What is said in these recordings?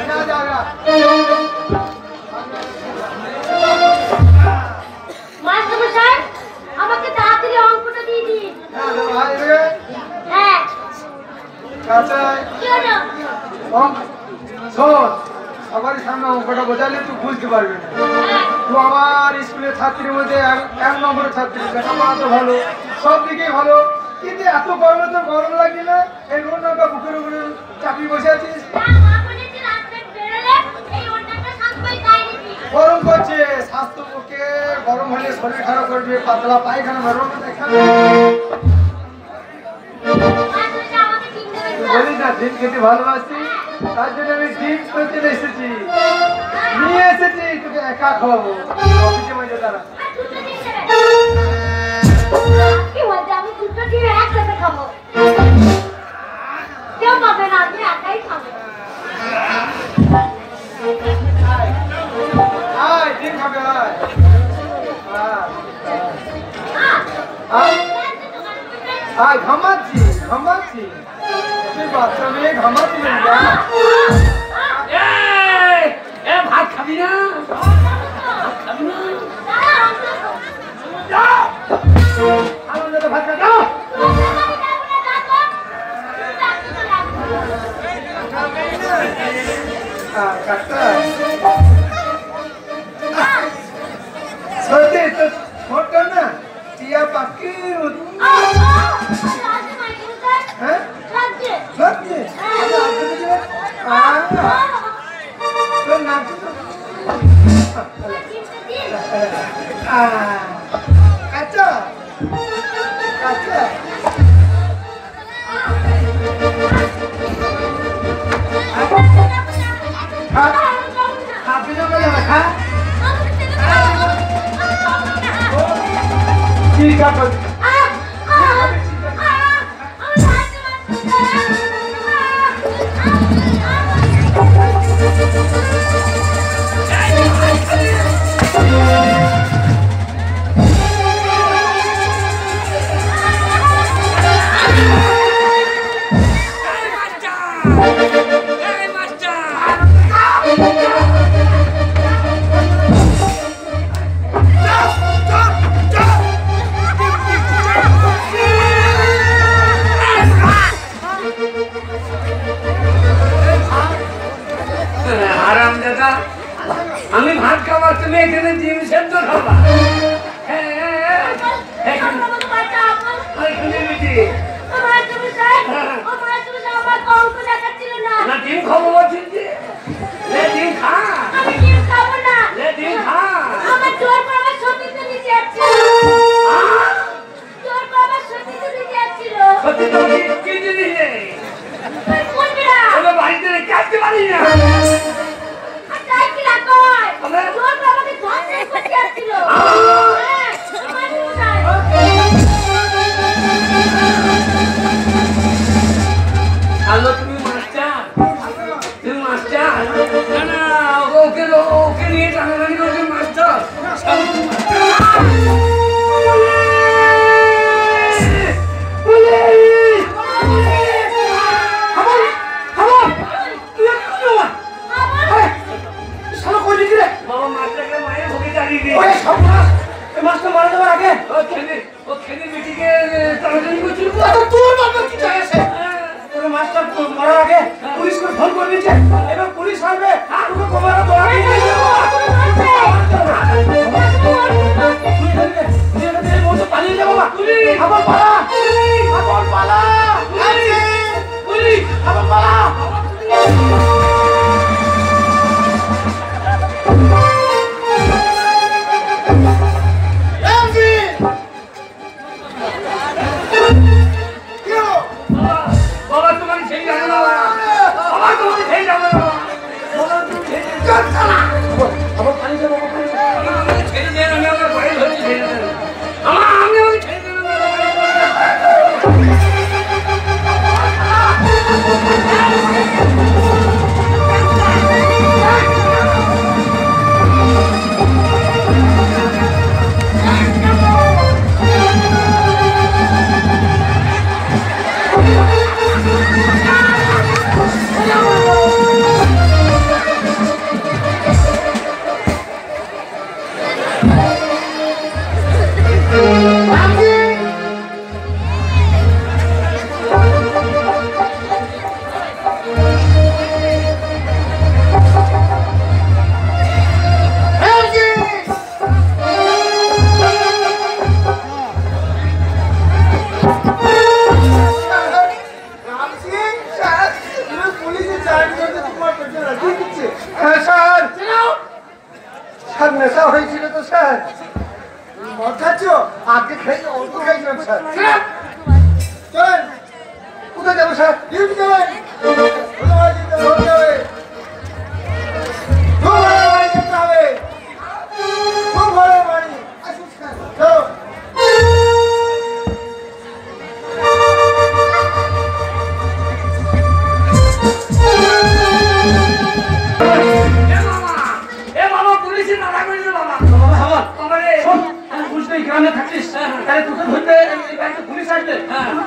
না যাবে মাস্টারমশাই, আমাকে তাড়াতাড়ি অঙ্কটা দিয়ে দিন। ভাই রে কাছে কি হলো অঙ্ক শোন সবারই সামনে অঙ্কটা বোঝালে তুই বুঝতে পারবি না তুই স্কুলের ছাত্রীর মধ্যে এক- নম্বরের ছাত্রী লেখাপড়া তো ভালো সব ভালো কিন্তু এত গরমে তো গরম লাগছে না এই নৌকা বুকের উপরে চাপিয়ে বসে আছিস গরম করছে। স্বাস্থ্য পক্ষে গরম হলে শরীর খারাপ করবে পাতলা পায়খানা বেরোবে বলি না খেতে ভালোবাসি, তার জন্য আমি ডিম এসেছি। নিয়ে এসেছি, তোকে একা খাওয়াবো। অফিসে তারা 아 가마치 가마치 제 바참에 가마치입니다. 예예밥 갑니다. 밥 갑니다. 야! 한 번더 밥 갑니다 kaca kaca. Kaca. Apinya boleh makan? Jika 是吧。police আসবে। তোকে পালিয়ে যাব আবার পালা। আমার পালা। পুলিশ। আবার পালা। আগে খেয়ে অল্প খাইছিলাম স্যার? চলেন। কোথায় যাব স্যার? ডিউটি যাবেন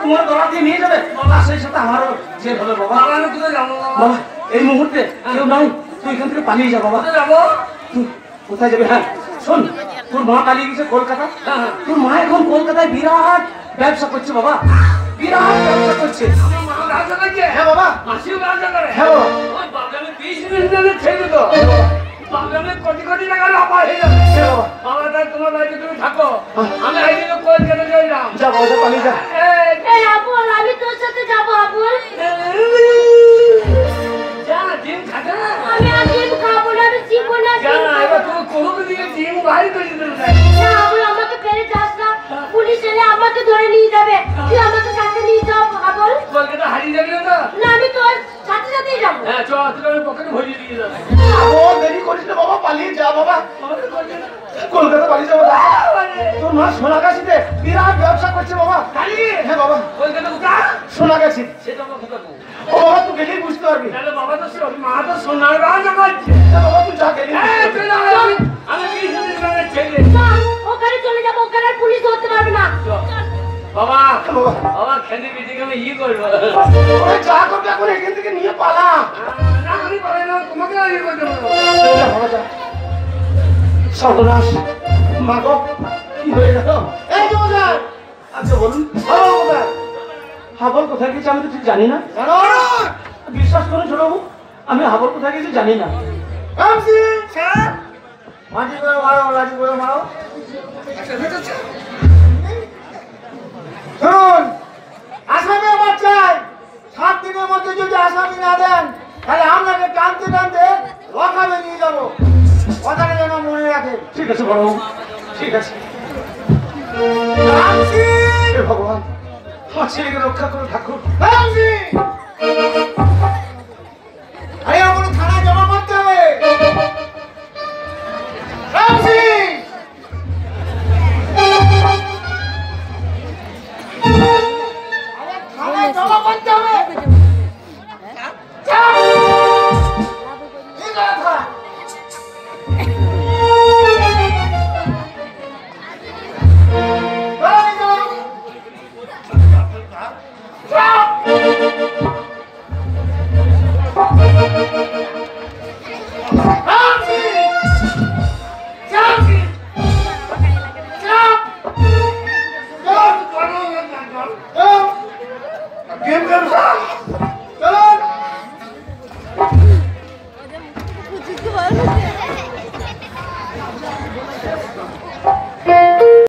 তোমার গলা দিয়ে নিয়ে যাবে। বাবা সেই সাথে আমারও জেল হবে বাবা। বাবা আমি কোথায় যাব বাবা? বাবা এই মুহূর্তে কেউ নাই। তুই এখান থেকে পালিয়ে যা বাবা। কোথায় যাব? কোথায় যাবে? হ্যাঁ শোন তোর মা পালিয়ে গেছে কলকাতা। তোর মা এখন কলকাতায় বিরাট ব্যবসা করছে বাবা। বিরাট ব্যবসা করছে। আমার মা ব্যবসা করছে। হ্যাঁ বাবা। মাসিও ব্যবসা করে। হ্যাঁ বাবা। ওই বাগানে বিশ মিনিটের ছেলে তো বাগানে কোটি কোটি টাকা লাভ হয়ে যাবে। হ্যাঁ বাবা। বাবা তাই তোমার বাড়িতে তুমি থাকো। আমি একদিন কলকাতা যাইলাম যা বাবা পালিয়ে যা। বাইর করে দিতে না আবুল আমাকে ফেলে যাস না। পুলিশ এলে আমাকে ধরে নিয়ে যাবে। তুই আমাকে সাথে নিয়ে যাও আবুল। কলকাতা হারিয়ে যাবে না না আমি তোর সাথে সাথেই যাব। হ্যাঁ চল তুই আমি পকেটে ভরিয়ে দিয়ে যাবে ও দেরি করিস না বাবা পালিয়ে যা বাবা। কলকাতা কলকাতা পালিয়ে যা। বাবা তোর মা সোনাগাছিতে বিরাট ব্যবসা করছে বাবা। খালি হ্যাঁ বাবা। কলকাতা সোনাগাছি। সেটা আমার ও বাবা তুই গেলেই বুঝতে পারবি। তাহলে বাবা তো মা তো সোনার বাজা করছে। হ্যাঁ বাবা তুই যা গেলি ওখানে চলে যাব ওখানে পুলিশ ধরতে পারবে না। বাবা বাবা বাবা খেতে পিছিয়ে আমি ই করব। ওরে যা করবে এখন এখান থেকে নিয়ে পালা না আমি পারি না তোমাকে ই করতে বলব যা বাবা সর্বনাশ। মা গো কি হয়ে গেল? এই জমিদার আচ্ছা বলুন। হাবল কোথায় হাবল কোথায় গেছে আমি তো ঠিক জানি না। বিশ্বাস করুন ছোটবাবু আমি হাবল কোথায় গেছি জানি না। স্যার। মাটি করে মারো লাঠি করে মারো। শুনুন আসামি আমার চাই। সাত দিনের মধ্যে যদি আসামি না দেন তাহলে আপনাকে টানতে টানতে লকাবে নিয়ে যাব। কথাটা যেন মনে রাখেন ঠিক আছে বড়বাবু। ঠিক আছে। ভগবান আমার ছেলেকে রক্ষা করে ঠাকুর।